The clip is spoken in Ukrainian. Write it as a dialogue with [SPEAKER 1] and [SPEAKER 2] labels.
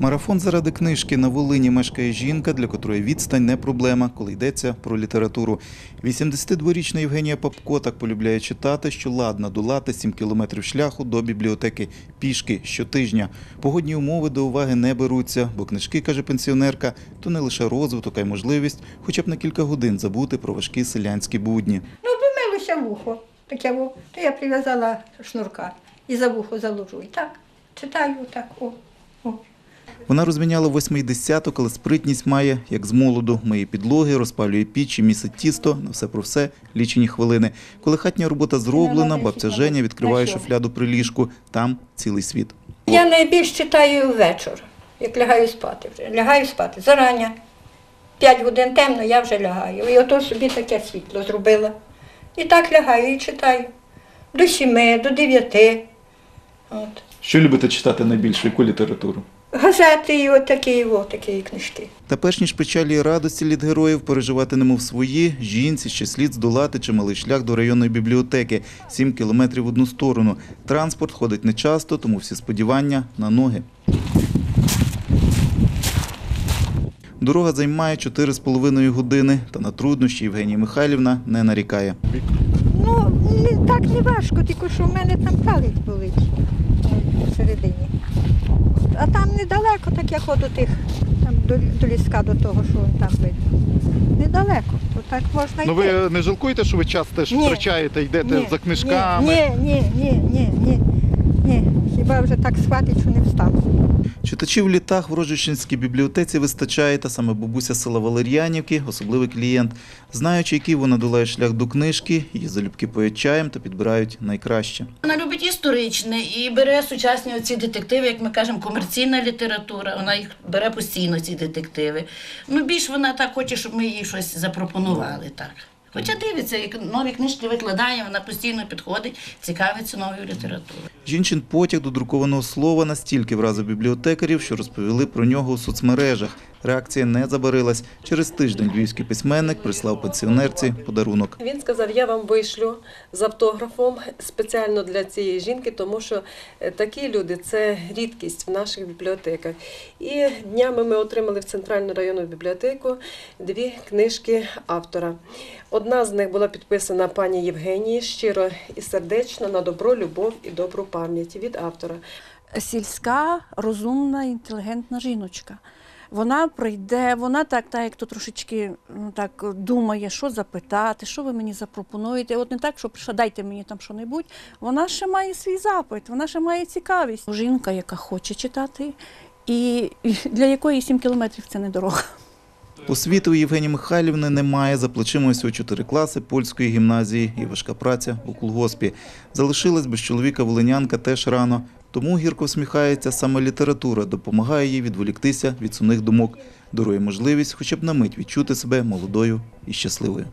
[SPEAKER 1] Марафон заради книжки на Волині мешкає жінка, для котрої відстань не проблема, коли йдеться про літературу. 82-річна Євгенія Попко так полюбляє читати, що ладна долати 7 кілометрів шляху до бібліотеки пішки щотижня. Погодні умови до уваги не беруться, бо книжки, каже пенсіонерка, то не лише розвиток, а й можливість хоча б на кілька годин забути про важкі селянські будні.
[SPEAKER 2] Ну, помилося вухо. Таке во. То я прив'язала шнурка і за вухо заложу. І так, читаю так. О, о.
[SPEAKER 1] Вона розміняла восьмий десяток, але спритність має, як з молоду. Миє підлоги, розпалює піч і місить тісто, на все про все, лічені хвилини. Коли хатня робота зроблена, бабця Женя відкриває шуфляду при ліжку. Там цілий світ.
[SPEAKER 2] Я найбільш читаю ввечір, як лягаю спати вже. Лягаю спати зарання. П'ять годин темно, я вже лягаю. І ото собі таке світло зробила. І так лягаю і читаю. До сіми, до дев'яти. От.
[SPEAKER 1] Що любите читати найбільше, яку літературу?
[SPEAKER 2] Газети і отакі, отакі книжки.
[SPEAKER 1] Та перш ніж печалі і радості літ героїв переживати немов свої, жінці ще слід здолати чималий шлях до районної бібліотеки – 7 кілометрів в одну сторону. Транспорт ходить нечасто, тому всі сподівання на ноги. Дорога займає 4,5 години, та на труднощі Євгенія Михайлівна не нарікає.
[SPEAKER 2] Ну, не, так не важко, тільки що в мене там палець болить всередині. А там недалеко, так я ходу тих там до, до ліска до того, що там видно. Недалеко, то так можна
[SPEAKER 3] Ну ви не жалкуєте, що ви час теж
[SPEAKER 2] Ні.
[SPEAKER 3] втрачаєте, йдете
[SPEAKER 2] Ні,
[SPEAKER 3] за книжками?
[SPEAKER 2] Ні, ні, ні, ні, ні, ні. Хіба вже так схватить, що не встану.
[SPEAKER 1] Читачів в літах в Рожичинській бібліотеці вистачає, та саме бабуся села Валер'янівки – особливий клієнт. Знаючи, який вона долає шлях до книжки, її залюбки поють чаєм та підбирають найкраще.
[SPEAKER 4] Вона любить історичне і бере сучасні оці детективи, як ми кажемо, комерційна література. Вона їх бере постійно, ці детективи. Ну, більш вона так хоче, щоб ми їй щось запропонували. так. Хоча дивиться, як нові книжки викладає, вона постійно підходить, цікавиться новою літературою.
[SPEAKER 1] Жінчин потяг до друкованого слова настільки вразив бібліотекарів, що розповіли про нього у соцмережах. Реакція не забарилась. Через тиждень львівський письменник прислав пенсіонерці подарунок.
[SPEAKER 5] Він сказав, я вам вишлю з автографом спеціально для цієї жінки, тому що е, такі люди це рідкість в наших бібліотеках. І днями ми отримали в Центральну районну бібліотеку дві книжки автора. Одна з них була підписана пані Євгенії щиро і сердечно на добро, любов і добру пам'ять від автора.
[SPEAKER 6] сільська, розумна, інтелігентна жіночка. Вона прийде, вона так, так як то трошечки ну, так думає, що запитати, що ви мені запропонуєте. От не так, що прийшла, дайте мені там що-небудь. Вона ще має свій запит, вона ще має цікавість. Жінка, яка хоче читати, і для якої 7 кілометрів це не дорога.
[SPEAKER 1] Освіти у Євгенії Михайлівни немає. За плечима усього чотири класи польської гімназії і важка праця у колгоспі. Залишилась без чоловіка волинянка теж рано. Тому гірко всміхається саме література, допомагає їй відволіктися від сумних думок, дарує можливість хоча б на мить відчути себе молодою і щасливою.